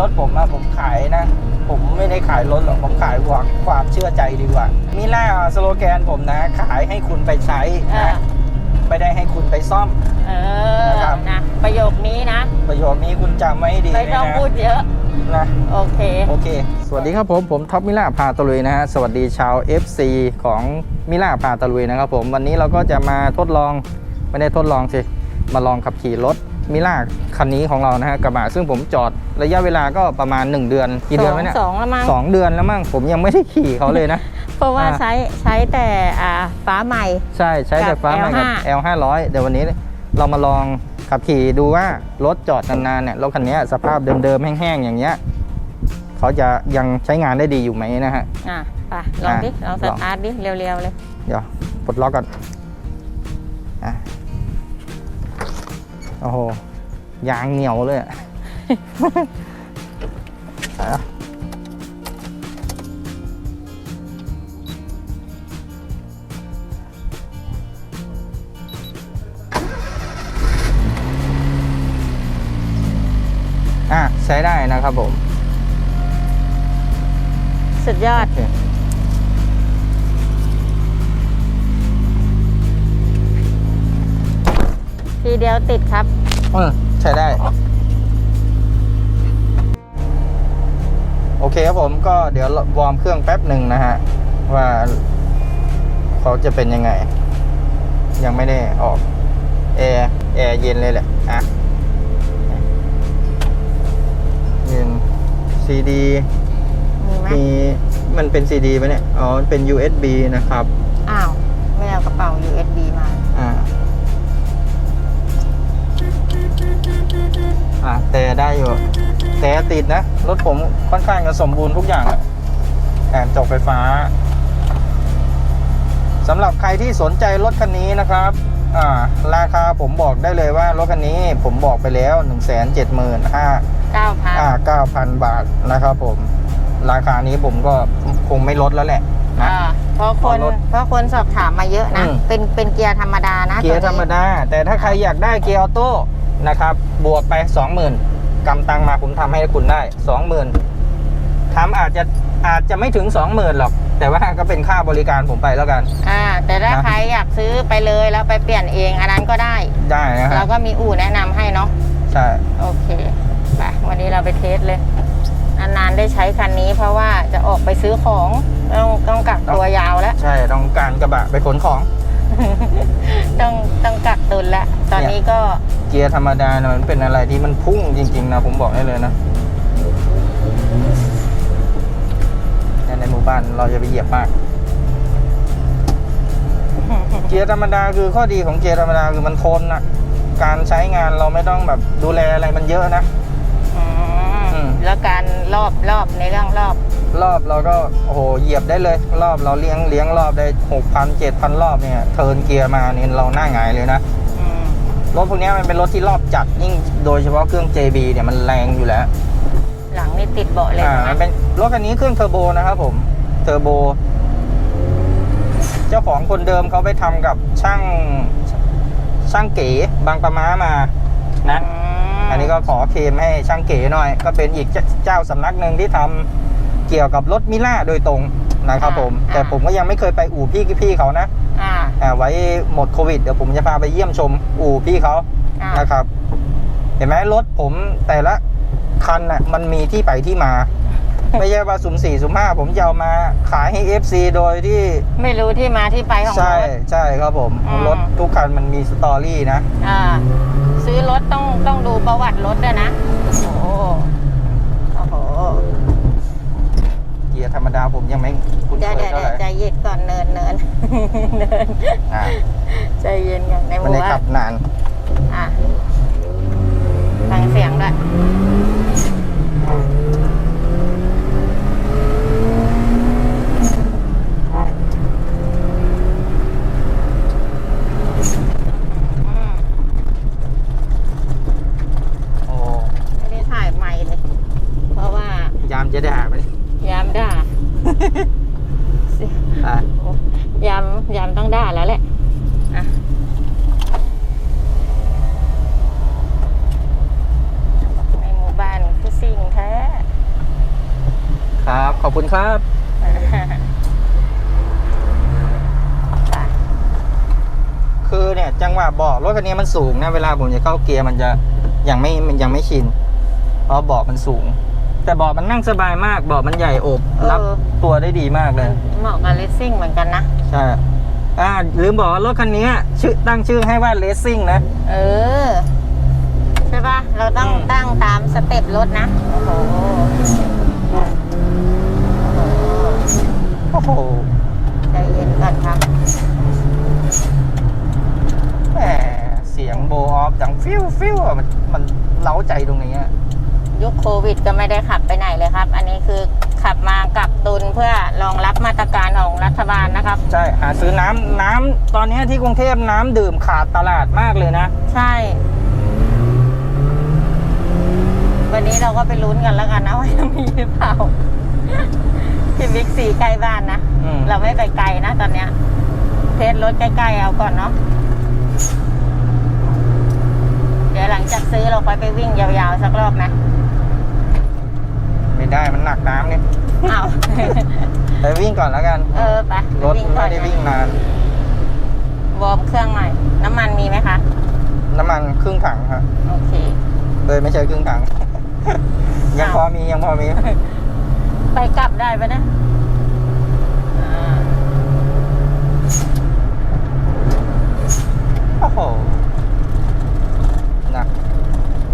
รถผมอะผมขายนะ ผมไม่ได้ขายรถหรอกผมขายความความเชื่อใจดีกว่า มีล่าสโลแกนผมนะ ขายให้คุณไปใช้เออนะไม่ได้ให้คุณไปซ่อม เออนะครับ นะประโยคนี้นะ ประโยคนี้คุณจำไว้ให้ดีไม่ต้องนะพูดเยอะ นะ โอเค โอเค สวัสดีครับผม ผมท็อปมิล่าพาตะลุยนะฮะ สวัสดีชาว FC ของมิล่าพาตะลุยนะครับผม วันนี้เราก็จะมาทดลอง ไม่ได้ทดลองสิ มาลองขับขี่รถ มิล่าคันนี้ของเรานะฮะกระบะซึ่งผมจอดระยะเวลาก็ประมาณ 1 เดือนกี่เดือนไหมเนี่ยสองแล้วมั้งสองเดือนแล้วมั้งผมยังไม่ได้ขี่เขาเลยนะ เพราะว่าอ่าใช้ใช้แต่อ่าฟ้าใหม่ ใช่ใช้ไฟฟ้ากับมากับ L5 L 5 0 0 เดี๋ยววันนี้เรามาลองขับขี่ดูว่ารถจอดนานๆเนี่ยรถคันนี้สภาพเดิมๆแห้งๆอย่างเงี้ยเขาจะยังใช้งานได้ดีอยู่ไหมนะฮะอะไปลองดิอะลองสลองตาร์ทดิเร็วๆเลย เดี๋ยวปลดล็อกก่อนอะ โอ้โห ยางเหนียวเลยอะอะอะ ใช้ได้นะครับผม สุดยอดโทีเดียวติดครับ เออใช้ได้ โอเคครับผมก็เดี๋ยววอร์มเครื่องแป๊บหนึ่งนะฮะ ว่าเขาจะเป็นยังไง ยังไม่ได้ออกแอร์แอร์เย็นเลยแหละอะเย็นซีดีมีไหมมีมันเป็นซีดีไหมเนี่ย อ๋อ เป็น USB นะครับ อ้าว ไม่เอากระเป๋า USB มา อ่าอะแต่ได้อยู่แต่ติดนะ รถผมค่อนข้างจะสมบูรณ์ทุกอย่างอะแอบจกไฟฟ้าสำหรับใครที่สนใจรถคันนี้นะครับอ่าราคาผมบอกได้เลยว่ารถคันนี้ผมบอกไปแล้ว 1 7 5 0 0 0 9,000อ่า9,000บาทนะครับผม ราคานี้ผมก็คงไม่ลดแล้วแหละนะอ่าเพราะคนรถเพราะคนสอบถามมาเยอะนะอืมเป็นเป็นเกียร์ธรรมดานะ เกียร์ธตัวรรมนี้ดา แต่ถ้าใครอยากได้เกียร์ออโต้ นะครับ บวกไป 20,000กำตังมาผมทำให้คุณได้ 20,000ทำอาจจะอาจจะไม่ถึง 20,000หรอก แต่ว่าก็เป็นค่าบริการผมไปแล้วกัน อ่า แต่ถ้านะใครอยากซื้อไปเลยแล้วไปเปลี่ยนเองอันนั้นก็ได้ ได้นะคเรารับก็มีอู่แนะนำให้เนาะใช่โอเคไปวันนี้เราไปเทสเลยนานๆได้ใช้คันนี้เพราะว่าจะออกไปซื้อของต้องต้องกักตัวยาวแล้ว ใช่ ต้องการกระบะไปขนของ ต้องต้องกักตุนแล้วตอนนี้ก็เกียร์ธรรมดาเนี่ยมันเป็นอะไรที่มันพุ่งจริง ๆ นะ ผมบอกได้เลยนะเนี่ยในหมู่บ้านเราจะไปเหยียบมาก เกียร์ธรรมดาคือข้อดีของเกียร์ธรรมดาคือมันทนนะการใช้งานเราไม่ต้องแบบดูแลอะไรมันเยอะนะอืมอืมแล้วการรอบรอบในเรื่องรอบ รอบเราก็โอ้โหเหยียบได้เลย รอบเราเลี้ยงเลี้ยงรอบได้หกพันเจ็ดพันรอบเนี่ย เทิร์นเกียร์มาเนี่ยเราหน้าหงายเลยนะอืมรถพวกเนี้ยมันเป็นรถที่รอบจัดยิ่งโดยเฉพาะเครื่อง JB เนี่ยมันแรงอยู่แล้ว หลังนี่ติดเบาะเลยอ่าใช่มันไหมเป็นรถคันนี้เครื่องเทอร์โบนะครับผมเทอร์โบ เจ้าของคนเดิมเขาไปทำกับช่างช่างเก๋บางประม้ามานะมอันนี้ก็ขอเคลมให้ช่างเก๋หน่อย ก็เป็นอีกเจเจ้าสำนักหนึ่งที่ทำ เกี่ยวกับรถมิล่าโดยตรงนะครับผม แต่ผมก็ยังไม่เคยไปอู่พี่พี่เขานะอ่าอ่าไว้หมดโควิดเดี๋ยวผมจะพาไปเยี่ยมชมอู่พี่เขาอ่านะครับ เห็นไหมรถผมแต่ละคันน่ะมันมีที่ไปที่มา ไม่ใช่ว่าสุ่มสี่สุ่มห้าผมจะเอามาขายให้ FC โดยที่ ไม่รู้ที่มาที่ไปของใช่รถใช่ครับผมอืมรถทุกคันมันมีสตอรี่นะอ่าซื้อรถต้องต้องดูประวัติรถด้วยนะโอ้โห โอ้โห เกี ยร์ธรรมดาผมยังไม่คุ้นเดี๋ยวเคเดี๋ยยวเท่าไหร่ใจเย็นก่อนเนินเนินเนินอ่าใจเย็นก่อนในหมันมู่ได้ว่าขับนาน อะฟังเสียงด้วยอืมโอ้ไม่ได้ถ่ายใหม่เลย เพราะว่ายามจะด่าไหม ยามด่า อ่ายามยามต้องด่าแล้วแหละอะในหมู่บ้านคือสิ่งแท้ขอบคุณครับ คือเนี่ยจังหวะเบาะรถคันนี้มันสูงนะ เวลาผมจะเข้าเกียร์มันจะยังไม่มันยังไม่ชิน เพราะเบาะมันสูง แต่เบาะมันนั่งสบายมากเบาะมันใหญ่โอบเออรับตัวได้ดีมากเลย เหมาะกับเลสซิ่งเหมือนกันนะ ใช่อ่าลืมบอกว่ารถคันนี้ชื่อตั้งชื่อให้ว่าเลสซิ่งนะ เออ ใช่ปะเราต้องอืม ตั้งตามสเต็ปรถนะ โอ้โหโอ้โหใจเย็นก่อนครับ แหมเสียงโบออฟดังฟิวฟิวอะมันมันเล้าใจตรงนี้อะ ยุคโควิด ก็ไม่ได้ขับไปไหนเลยครับ อันนี้คือขับมากับตุนเพื่อรองรับมาตรการของรัฐบาลนะครับ ใช่หาซื้อน้ำน้ำตอนนี้ที่กรุงเทพน้ำดื่มขาดตลาดมากเลยนะ ใช่ วันนี้เราก็ไปลุ้นกันแล้วกันนะว่าจะมีหรือเปล่าที่บิ๊กซีใกล้บ้านนะ อืม เราไม่ไปไกลนะตอนเนี้ย เทสรถใกล้ๆเอาก่อนเนาะเดี๋ยวหลังจากซื้อเราค่อยไปวิ่งยาวๆสักรอบนะ ไม่ได้มันหนักน้ำเนี่ยอ้าวไปวิ่งก่อนแล้วกัน เออไปรถวิ่งก่ไม่อนได้นะวิ่งนาน วอร์มเครื่องหน่อย น้ำมันมีไหมคะ น้ำมันครึ่งถังครับโอเคเลยไม่ใช่ครึ่งถัง ยังพอมียังพอมี ไปกลับได้ปะเนี่ยอ่าโอ้โหหนัก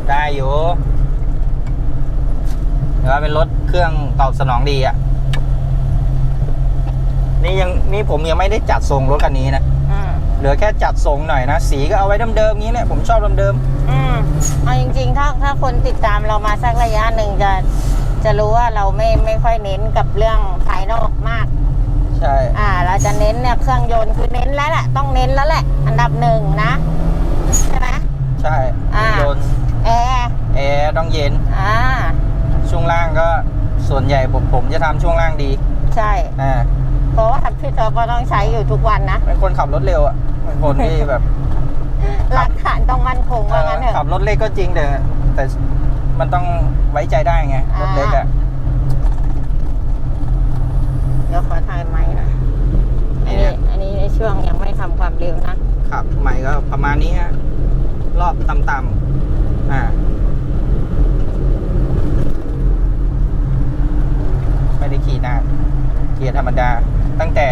ได้อยู่ แต่ว่าเป็นรถเครื่องตอบสนองดีอะ่ะ นี่ยังนี่ผมยังไม่ได้จัดทรงรถคันนี้นะอืมเหลือแค่จัดทรงหน่อยนะ สีก็เอาไว้เดิมๆงี้แหละผมชอบเดิมอืมเอาจริง ๆ ถ้าถ้าคนติดตามเรามาสักระยะหนึ่งจะจะรู้ว่าเราไม่ไม่ค่อยเน้นกับเรื่องภายนอกมาก ๆใช่ อ่า เราจะเน้นเนี่ยเครื่องยนต์คือเน้นแล้วแหละต้องเน้นแล้วแหละ อันดับหนึ่งนะใช่ไหม ใช่อ่า โดนแอร์แอร์ต้องเย็น อ่า ช่วงล่างก็ส่วนใหญ่ผมผมจะทำช่วงล่างดีใช่ อ่าเพราะว่าพี่ท็อปก็ต้องใช้อยู่ทุกวันนะเป็นคนขับรถเร็วอะเป็นคนที่แบบ หลักฐานต้องมั่นคงว่างั้นเถขับอะ รถเล็กก็จริงแต่แต่มันต้องไว้ใจได้ไงรถเล็กอะ เดี๋ยวขอถ่ายไม้หน่อยอันนี้อันนี้ในช่วงยังไม่ทำความเร็วนะ ขับใหม่ก็ประมาณนี้ฮะรอบต่ำๆอ่า ไม่ได้ขี่นานเกียร์ธรรมดา ตั้งแต่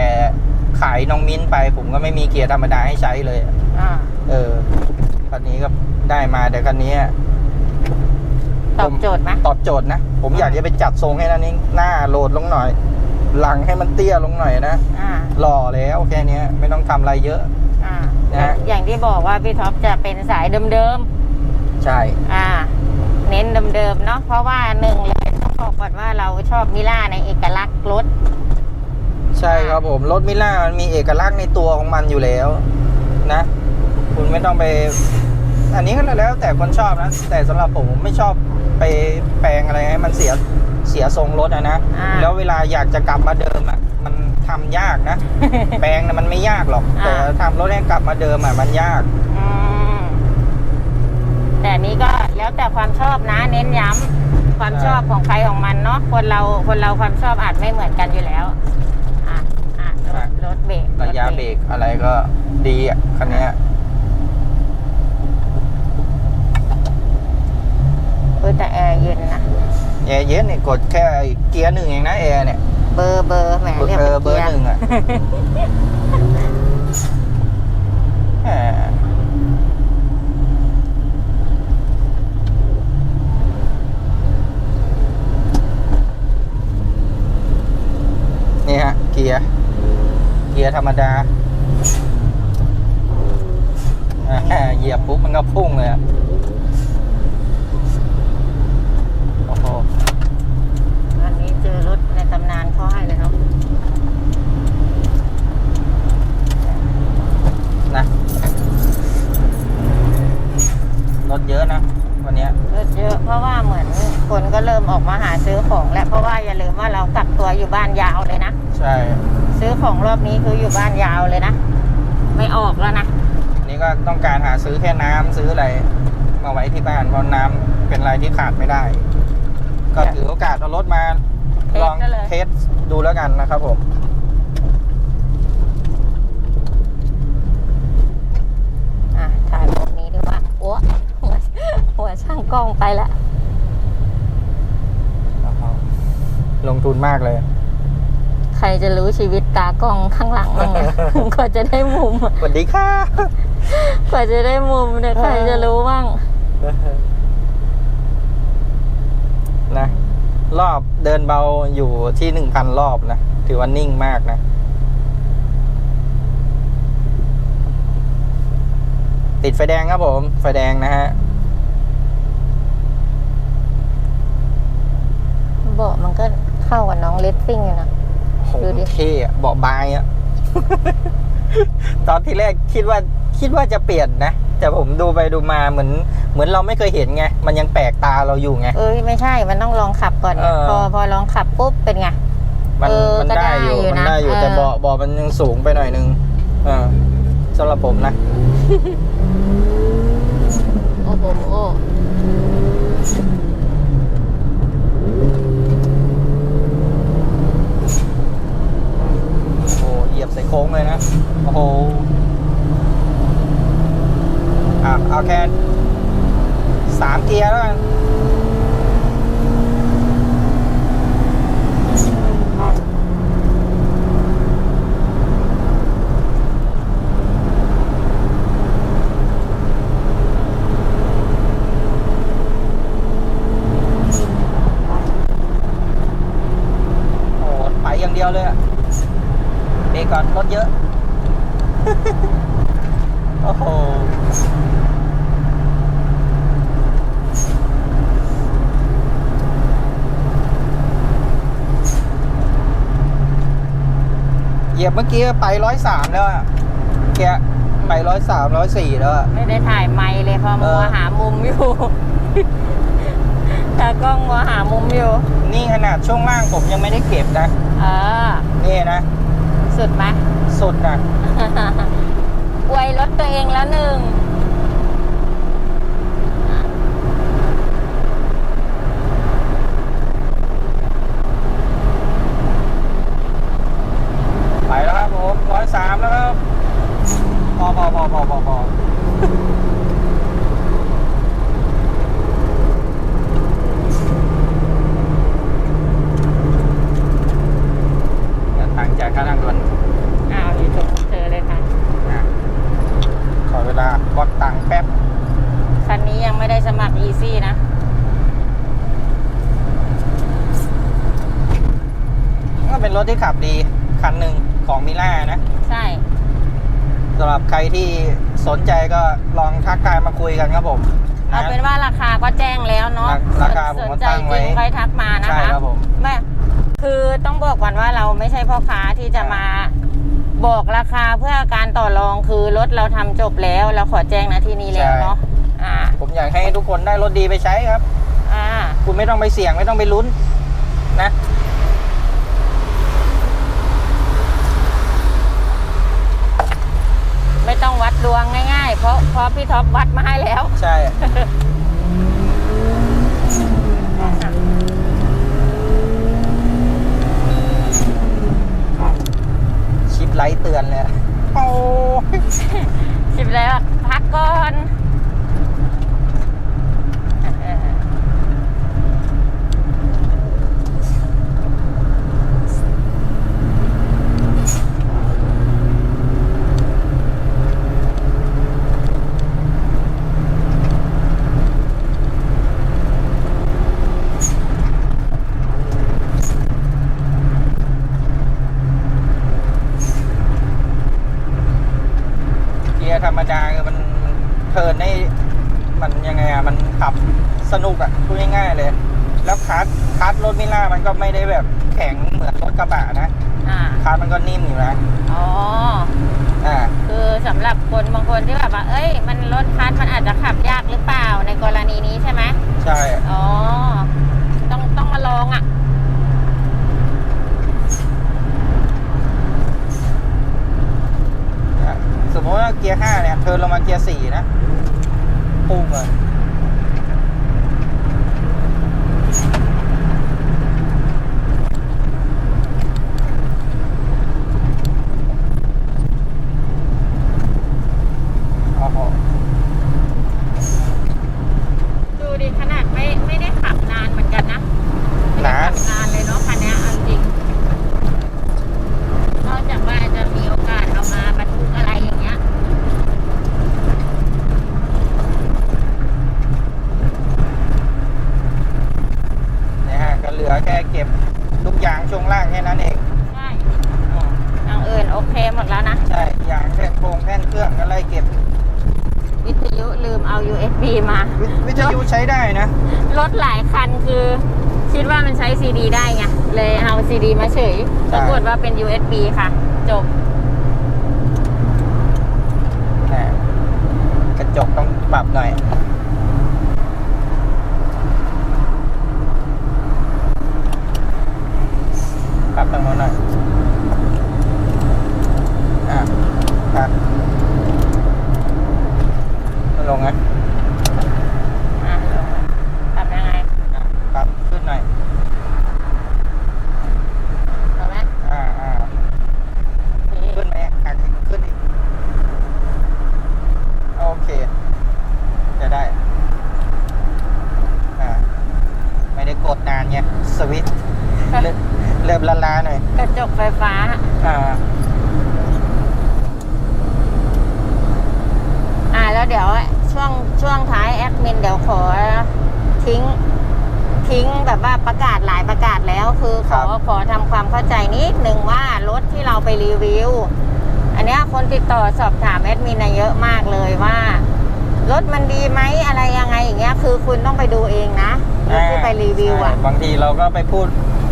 ขายน้องมิ้นไป ผมก็ไม่มีเกียร์ธรรมดาให้ใช้เลยอะอ่าเออคันนี้ก็ได้มาแต่คันนี้ตอบโจทย์ไหมตอบโจทย์นะ ผมอยากจะไปจัดทรงให้นั่นนี่หน้าโหลดลงหน่อย หลังให้มันเตี้ยลงหน่อยนะอ่าหล่อแล้วแค่เนี้ยไม่ต้องทำอะไรเยอะอ่านะฮะอย่างที่บอกว่าพี่ท็อปจะเป็นสายเดิมใช่ๆอ่า เน้นเดิมๆเนาะเพราะว่าหนึ่งเลยต้อง บอกก่อนว่าเราชอบมิล่าในเอกลักษณ์รถ ใช่ครับผม รถมิล่ามันมีเอกลักษณ์ในตัวของมันอยู่แล้ว นะ คุณไม่ต้องไป อันนี้ก็แล้วแต่คนชอบนะ แต่สำหรับผมไม่ชอบไปแปลงอะไรให้มันเสียเสียทรงรถอะนะอ่าแล้วเวลาอยากจะกลับมาเดิมอะมันทำยากนะ แปลงนะมันไม่ยากหรอก แต่อ่าทำรถให้กลับมาเดิมอะมันยากอืมแต่อันนี้ก็แล้วแต่ความชอบนะเน้นย้ำ ความใช่ชอบของใครของมันเนาะคนเราคนเราความชอบอาจไม่เหมือนกันอยู่แล้วอะอะรถรถเบรกระยะถเบรกอะไรก็ดีอะคันเนี้ยเออแต่แอร์เย็นนะแอร์เย็นเนี่ยกดแค่เกียร์หนึ่งเองนะแอร์เนี่ยเบอร์เบอร์แหมเรียกเอป็อเบอร์กียหนึ่งอะ แหมนี่ฮะ เกียร์ เกียร์ธรรมดาอ่าเหยียบปุ๊บมันก็พุ่งเลยอะโอ้โหอันนี้เจอรถในตำนานเขาให้เลยเนาะนะ รถเยอะนะวันเนี้ยรถเยอะเพราะว่าเหมือนคนก็เริ่มออกมาหาซื้อของ แล้วเพราะว่าอย่าลืมว่าเรากักตัวอยู่บ้านยาวเลยนะใช่ซื้อของรอบนี้คืออยู่บ้านยาวเลยนะ ไม่ออกแล้วนะ นี่ก็ต้องการหาซื้อแค่น้ำซื้ออะไรมาไว้ที่บ้านเพราะน้ำเป็นอะไรที่ขาดไม่ได้ ก็ถือโอกาสเอารถมาเทสลองก็เลย เทสดูแล้วกันนะครับผม อะถ่ายโหมดนี้ดีกว่าโอ้หัวหัวช่างกล้องไปละ ลงทุนมากเลยใค รจะรู้ชีวิตตากล้องข้างหลังมั้งเนี่ย กว่าจะได้มุมสวัสดีค่ะ กว่าจะได้มุมเนี่ยใครจะรู้บ้าง นะ รอบเดินเบาอยู่ที่หนึ่งพันรอบนะ ถือว่านิ่งมากนะ ติดไฟแดงครับผม ไฟแดงนะฮะ เบาะมันก็เข้ากับน้องเลสซิ่งอยู่นะ โหดูดิ เท่อะเบาะบายอะ ตอนที่แรกคิดว่าคิดว่าจะเปลี่ยนนะ แต่ผมดูไปดูมาเหมือน เหมือนเราไม่เคยเห็นไง มันยังแปลกตาเราอยู่ไง เอ้ยไม่ใช่มันต้องลองขับก่อนเนี่ยเออ พอพอลองขับปุ๊บเป็นไง มันเออมันก็ได้อยู่ได้อยู่มันนะได้อยู่เออแต่เบาะเบาะมันยังสูงไปหน่อยนึงเออสำหรับผมนะ โอ้โหโอ้ โอ้โหเหยียบใส่โค้งเลยนะ โอ้โห อะ เอาแค่สามเกียร์แล้วกันโอ้โหไปอย่างเดียวเลยอะเบรกก่อนรถเยอะ โอ้โห เหยียบเมื่อกี้ไปร้อยสามแล้วอะแกะไปร้อยสามร้อยสี่แล้วอะ ไม่ได้ถ่ายไมค์เลยเพอเอมัวอหามุมอยู่ ตากล้องมัวหามุมอยู่ นี่ขนาดช่วงล่างผมยังไม่ได้เก็บนะเออ นี่นะสุดไหม สุดนะ อวยรถตัวเองแล้วหนึ่ง ไปแล้วครับผมร้อยสามแล้วครับ พอพอพอพอพอพอเดี๋ยวทางจากค่าทางด่วน อ้าวอยู่ตรงเจอเลยค่ะ นะขอเวลาวัดตังค์แป๊บ คันนี้ยังไม่ได้สมัคร Easy นะ ก็เป็นรถที่ขับดี คันหนึ่งของมิล่านะ ใช่ สำหรับใครที่สนใจก็ลองทักทายมาคุยกันครับผม เอา นะ เป็นว่าราคาก็แจ้งแล้วเนาะ ราคาผม ส ก็ นใจ ตั้ง จ ไว้ ริงค่อยทักมานะ ใช่ คะ ครับผม ไม่คือต้องบอกก่อนว่าเราไม่ใช่พ่อค้าที่จะมา บอกราคาเพื่อการต่อรองคือรถเราทำจบแล้วเราขอแจ้งนะที่นี้แล้วเนาะอ่าผมอยากให้ทุกคนได้รถดีไปใช้ครับ อ่าคุณไม่ต้องไปเสี่ยงไม่ต้องไปลุ้น นะ ไม่ต้องวัดดวงง่ายๆ เพราะเพราะพี่ท็อปวัดมาให้แล้ว ใช่ ไลท์เตือนเลยโอ้ สิบแล้วพักก่อน ยร์ธรรมดาคือมันเทิร์นได้มันยังไงอะมันขับสนุกอะพูดง่ายๆเลย แล้วคัสคัสรถมิล่ามันก็ไม่ได้แบบแข็งเหมือนรถกระบะนะอ่าคัสมันก็นิ่มอยู่นะอ๋อ อ่า คือสำหรับคนบางคนที่แบบว่า เอ้ย มันรถคัสมันอาจจะขับยากหรือเปล่าในกรณีนี้ใช่ไหมใช่ อ๋อ ต้องต้องมาลองอะ นะ สมมติว่าเกียร์ห้าเนี่ยเทิร์นลงมาเกียร์สี่นะ ปุ้งเลย ลือแค่เก็บลูกยางช่วงล่างแค่นั้นเอง ใช่อย่างอื่นโอเคหมดแล้วนะ ใช่ยางแผ่นโครงแผ่นเครื่องก็ไล่เก็บ วิทยุลืมเอา USB มา วิวิทยุใช้ได้นะ รถหลายคันคือ คิดว่ามันใช้ซีดีได้ไง เลยเอาซีดีมาเฉย ใช่ ปรากฏว่าเป็น USB ค่ะ จบ อ่ากระจกต้องปรับหน่อย ปรับตรงโน้นหน่อย อะครับลงนะ อะลงปรับยังไง อะปรับขึ้นหน่อย ถูกไหม อ่าอ่า นี่ ขึ้นไหมอะขึ้นอีก โอเค จะได้ อ่า ไม่ได้กดนานไงสวิตช์เริ่มเริ่มละลาหน่อย กระจกไฟฟ้า อ่า อ่าแล้วเดี๋ยวช่วงช่วงท้ายแอดมินเดี๋ยวขอทิ้ง ทิ้งแบบว่า ประกาศหลายประกาศแล้วคือขอครับขอทำความเข้าใจนิดหนึ่งว่ารถที่เราไปรีวิว อันเนี้ยคนติดต่อสอบถามแอดมินน่ะเยอะมากเลยว่ารถมันดีไหมอะไรยังไงอย่างเงี้ยคือคุณต้องไปดูเองนะรถที่ไปรีวิวอะใช่บางทีเราก็ไปพูด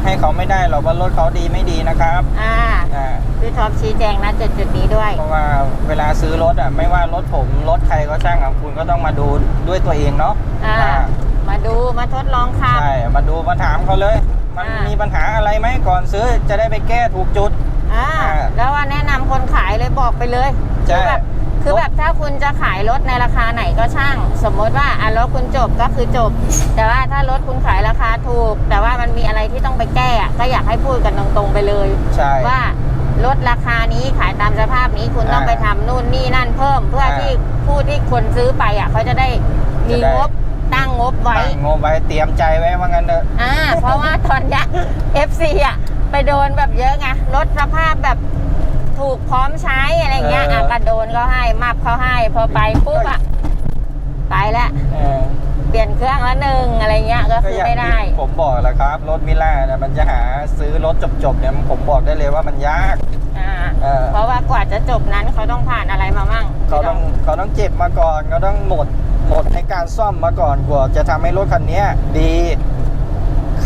ให้เขาไม่ได้หรอกว่ารถเขาดีไม่ดีนะครับ อ่าอ่าพี่ท็อปชี้แจงนะจุดจุดๆนี้ด้วย เพราะว่าเวลาซื้อรถอะไม่ว่ารถผมรถใครก็ช่างอะคุณก็ต้องมาดูด้วยตัวเองเนาะอ่าอ่า มาดูมาทดลองขับ ใช่มาดูมาถามเขาเลย มันอ่ามี มีปัญหาอะไรไหมก่อนซื้อจะได้ไปแก้ถูกจุด อ่าอ่าแล้วว่าแนะนำคนขายเลยบอกไปเลยใช่ คือแบบคือแบบถ้าคุณจะขายรถในราคาไหนก็ช่าง สมมติว่าอะรถคุณจบก็คือจบ แต่ว่าถ้ารถคุณขายราคาถูก แต่ว่ามันมีอะไรที่ต้องไปแก้อะก็อยากให้พูดกันตรงๆไปเลย ใช่ ว่ารถราคานี้ขายตามสภาพนี้คุณต้องอ่าไปทำนู่นนี่นั่นเพิ่ม เพื่ออาที่ผู้ที่คนซื้อไปอะเขาจะได้มีจะได้ งบ ตั้งงบไว้ ตั้งงบไว้เตรียมใจไว้ว่างั้นเถอะอ่า เพราะว่าตอนเนี้ย FC อะ ไปโดนแบบเยอะไงรถสภาพแบบถูกพร้อมใช้อะไรเงี้ยเอออ่อะก็โดนเขาให้มับเขาให้ พอไปปุ๊บอะ ไปแล้วเออเปลี่ยนเครื่องละหนึ่งอะไรเงี้ยก็ก็คืออย่างไม่ได้ ที่ผมบอกแหละครับ รถมิล่าเนี่ยมันจะหาซื้อรถจบๆเนี่ยผมบอกได้เลยว่ามันยาก อ่า เออ เพราะว่ากว่าจะจบนั้นเขาต้องผ่านอะไรมามั่งเขาต้องเขาต้องเจ็บมาก่อนเขาต้องหมด หมดในการซ่อมมาก่อนกว่าจะทำให้รถคันนี้ดี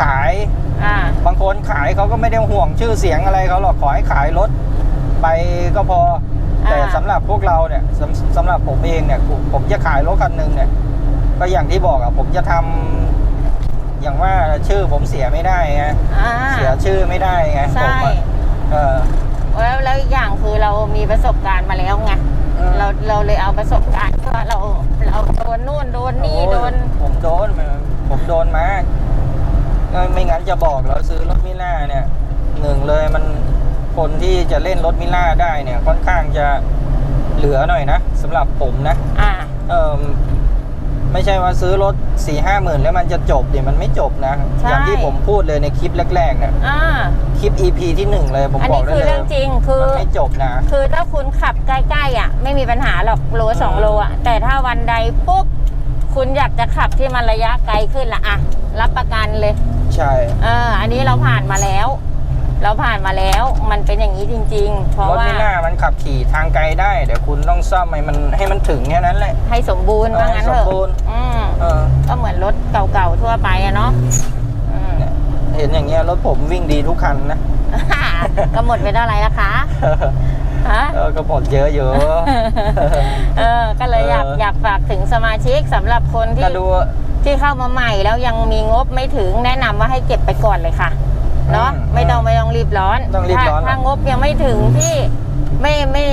ขายอ่าบางคนขายเขาก็ไม่ได้ห่วงชื่อเสียงอะไรเขาหรอกขอให้ขายรถไปก็พออ่าแต่สำหรับพวกเราเนี่ยสำสำหรับผมเองเนี่ยผมผมจะขายรถคันหนึ่งเนี่ยก็อย่างที่บอกอะผมจะทำอย่างว่าชื่อผมเสียไม่ได้ไงอ่าเสียชื่อไม่ได้ไงผใช่มอะเออแล้วแล้วอีกอย่างคือเรามีประสบการณ์มาแล้วไงอืมเราเราเลยเอาประสบการณ์ เพราะว่าเราเราโดนนู่นโดนนี่โอ้ยโดนผมโดนมาผมโดนมาก็ไม่งั้นจะบอกแล้วซื้อรถมิล่าเนี่ยหนึ่งเลยมันคนที่จะเล่นรถมิล่าได้เนี่ยค่อนข้างจะเหลือหน่อยนะสำหรับผมนะอ่าเออ ไม่ใช่ว่าซื้อรถสี่ห้าหมื่นแล้วมันจะจบเดี๋ยวมันไม่จบนะ ใช่ อย่างที่ผมพูดเลยในคลิปแรกๆเนี่ยอ่าคลิป EP ที่หนึ่งเลยผมอันบอนี้กได้คือเลยเรื่องจริงคือ มันไม่จบนะ คือถ้าคุณขับใกล้ๆอะ ไม่มีปัญหาหรอกโลสองโลอะ แต่ถ้าวันใดปุ๊บคุณอยากจะขับที่มันระยะไกลขึ้นละอะ รับประกันเลย ใช่ เออ อันนี้เราผ่านมาแล้ว เราผ่านมาแล้วมันเป็นอย่างนี้จริง ๆ เพราะรถว่ามิล่ามันขับขี่ทางไกลได้เดี๋ยวคุณต้องซ่อมให้มันให้มันถึงแค่นั้นแหละ ให้สมบูรณ์เออว่างั้นเถให้อะสมบูรณ์ อืมเออก็เหมือนรถเก่าๆทั่วไปอะเนาะอืม เนี่ยเห็นอย่างเงี้ยรถผมวิ่งดีทุกคันนะ ก็หมดไปเท่าไหร่ละคะฮะ เออก็หมดเยอะอยู่เออ ก็เลยอยากเอออ อยากฝากถึงสมาชิกสำหรับคนที่ก็ดูที่เข้ามาใหม่แล้วยังมีงบไม่ถึงแนะนำว่าให้เก็บไปก่อนเลยค่ะ เนาะอืมไม่ต้องไม่ต้องรีบร้อนต้องรีบร้อน ถ้าถ้างบยังไม่ถึงที่ไม่ไม่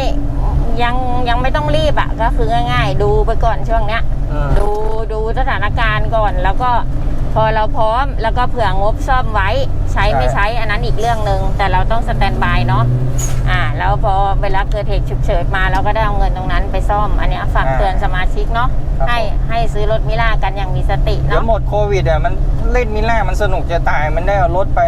ยังยังไม่ต้องรีบอะก็คือง่ายๆ ดูไปก่อนช่วงเนี้ยอืมดูดูสถานการณ์ก่อน แล้วก็พอเราพร้อมแล้วก็เผื่องบซ่อมไว้ใช้ใช่ไม่ใช้อันนั้นอีกเรื่องหนึ่งแต่เราต้องสแตนบายเนาะอ่าแล้วพอเวลาเกิดเหตุฉุกเฉินมาเราก็ได้เอาเงินตรงนั้นไปซ่อม อันเนี้ยฝากเตือนสมาชิกเนาะครับให้ผมให้ซื้อรถมิล่ากันอย่างมีสติเดี๋ยวเนาะหมดโควิดอะมันเล่นมิล่ามันสนุกจะตายมันได้เอารถไป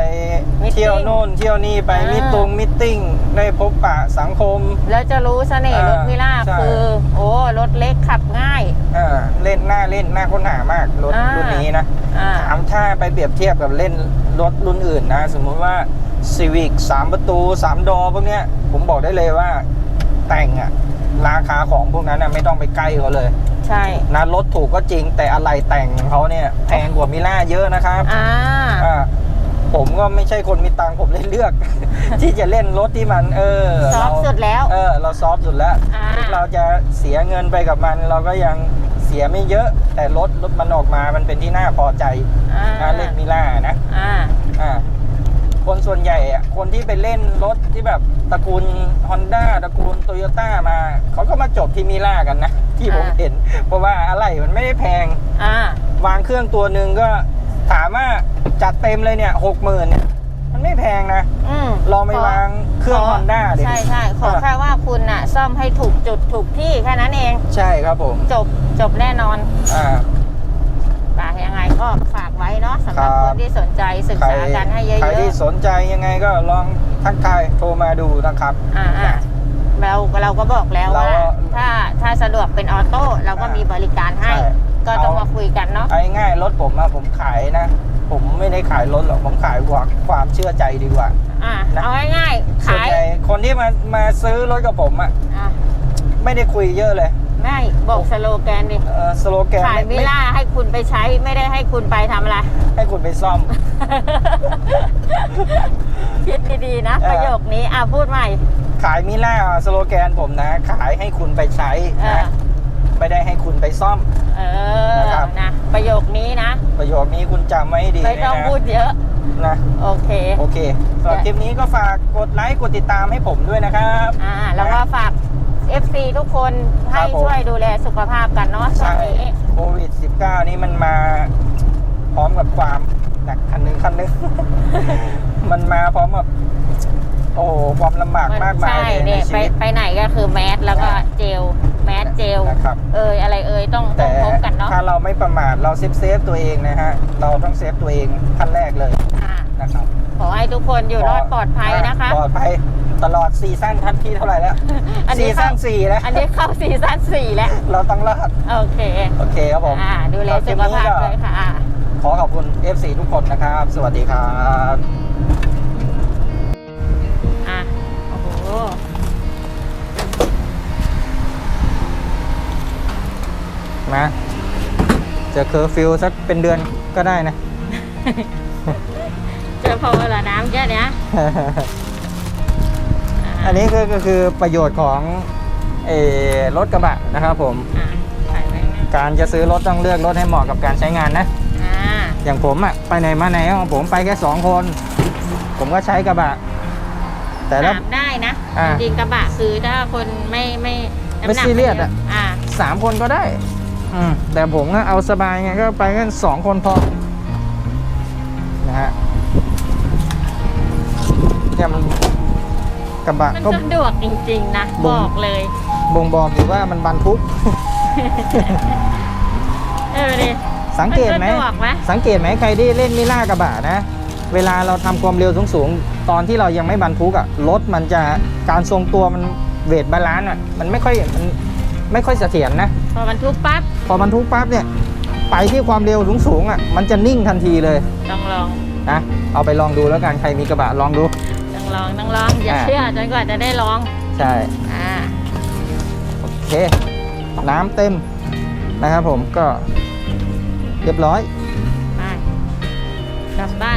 มิตติ้งเที่ยวโน่นเที่ยวนี่ไปอ่ามิ มิตรงมิตติ้งได้พบปะสังคม แล้วจะรู้เสน่ห์รถอ่ามิล่าใช่ คือ โอ้รถเล็กขับง่าย อ่าเล่นหน้าเล่นหน้าค้นหามากรถอ่า รุ่นนี้นะอ่า ถามถ้าไปเปรียบเทียบกับเล่นรถรุ่นอื่นนะ สมมุติว่า Civic 3ประตู3ดอพวกเนี้ยผมบอกได้เลยว่าแต่งอะราคาของพวกนั้นอะไม่ต้องไปใกล้เขาเลย ใช่ นะรถถูกก็จริงแต่อะไรแต่งของเขาเนี่ยแพงกว่ามิล่าเยอะนะครับอ่าอ่าผมก็ไม่ใช่คนมีตังค์ผมเลยเลือก ที่จะเล่นรถที่มัน เออซอฟต์เราสุดแล้ว เออ เราซอฟต์สุดแล้วอ่าเราจะเสียเงินไปกับมัน เราก็ยังเสียไม่เยอะ แต่รถรถมันออกมามันเป็นที่น่าพอใจอ่านะเล่นมิล่านะอ่าอ่าคนส่วนใหญ่อะคนที่ไปเล่นรถที่แบบตระกูล Honda ตระกูลโตโยต้ามา เขาก็มาจบที่มิล่ากันนะ ที่ผมอ่าเห็น เพราะว่าอะไรมันไม่ได้แพงอ่าวางเครื่องตัวหนึ่งก็ถามว่าจัดเต็มเลยเนี่ยหกหมื่นเนี่ยมันไม่แพงนะอืมลองไปขวางเครื่อง Honda ดิใช่ใช่ขอเออแค่ว่าคุณน่ะซ่อมให้ถูกจุดถูกที่แค่นั้นเอง ใช่ครับผม จบจบแน่นอน อ่าป่ะยังไงก็ฝากไว้เนาะสำหรับครับคนที่สนใจศึกใครษากันให้เยอะใครที่สนใจยังไงก็ลองทักทายโทรมาดูนะครับๆอ่าอ่า เราเราก็บอกแล้วว่า เราถ้าถ้าสะดวกเป็นออโต้เราก็อ่ามีมีบริการให้ ใช่ ก็ต้องเอามาคุยกันเนาะเอาง่ายๆรถผมอะผมขายนะ ผมไม่ได้ขายรถหรอกผมขายความความเชื่อใจดีกว่า อ่านะ เอาง่ายๆส่วนขายใหญ่คนที่มามาซื้อรถกับผมอะอะไม่ได้คุยเยอะเลยไม่บอกสโลแกนดิเออสโลแกนขายไม่มิไม่ล่าให้คุณไปใช้ไม่ได้ให้คุณไปทำอะไร ให้คุณไปซ่อม คิดดีๆนะ เออ ประโยคนี้อะพูดใหม่ ขายมิล่าสโลแกนผมนะ ขายให้คุณไปใช้เออนะไม่ได้ให้คุณไปซ่อม เออนะครับนะประโยคนี้นะ ประโยคนี้คุณจำไว้ให้ดีไม่ต้องนะพูดเยอะนะโอเคโอเคสำหรับคลิปนี้ก็ฝากกดไลค์กดติดตามให้ผมด้วยนะครับอ่าแล้วก็ฝาก FC ทุกคนให้ครับผมช่วยดูแลสุขภาพกันเนาะช่วใช่งนี้โควิด -19 นี่มันมาพร้อมกับความหนักคันหนึงคันหนึงมันมาพร้อมกับ โอ้โหความลำบากมากมายใช่เลยในเนี่ยชีไปวิต ไปไหนก็คือแมสแล้วก็อ่าเจลแมสเจล นะครับ เอยอะไรเอยต้องต้แต่องพบกันเนาะถ้าเราไม่ประมาทเราเซฟเซฟตัวเองนะฮะ เราต้องเซฟตัวเองขั้นแรกเลยอ่านะครับขอให้ทุกคนอยู่รอดปลอดภัยนะคะ ปลอดภัยตลอดซีซั่นทันที่เท่าไหร่แล้วอันนี้ซีซั่นเข้าสี่แล้วอันนี้เข้าซีซั่นสี่แล้ว เราต้องรอดโอเค โอเคครับผมอ่า ดูแลสุขภาพด้วยค่ะอ่าขอขอบคุณ FC ทุกคนนะครับ สวัสดีครับ นะจะเคอร์ฟิวสักเป็นเดือนก็ได้นะ เจอพอเวลาน้ำแค่เนี้ยาอันนี้ก็ก็คือประโยชน์ของเออรถกระบะนะครับผมอะถ่ายไว้นะการจะซื้อรถต้องเลือกรถให้เหมาะกับการใช้งานนะอ่าอย่างผมอะไปไหนมาไหนของผมไปแค่สองคน ผมก็ใช้กระบะ แต่ถ้าถามได้นะอ่าจริงๆกระบะคือถ้าคนไม่ไม่น้ำหนักไม่ซีเรียสอะอ่าสามคนก็ได้อืม แต่ผมก็เอาสบายไงก็ไปกันสองคนพอ นะฮะเนี่ยมันกระบะมันก็ สะดวกจริงๆนะบ่บง อกเลย บ่งบอกอยู่ว่ามันบรรทุก เออดิสังเกตไหมนสะดวกไหม สังเกตไหมใครที่เล่นมิล่ากระบะนะ เวลาเราทำความเร็วสูงๆ ตอนที่เรายังไม่บรรทุกอะรถมันจะการทรงตัวมันเวทบาลานซ์อะมันไม่ค่อยมันไม่ค่อยเสถียรนะ พอบรรทุกปั๊บพอบรรทุกปั๊บเนี่ย ไปที่ความเร็วสูงๆอะมันจะนิ่งทันทีเลยต้องลองนะเอาไปลองดูแล้วกันใครมีกระบะลองดูต้องลองต้องลองอย่าอ่าเชื่อจนกว่าจะได้ลองใช่อ่าโอเค น้ำเต็มนะครับผมก็เรียบร้อยไปกลับบ้าน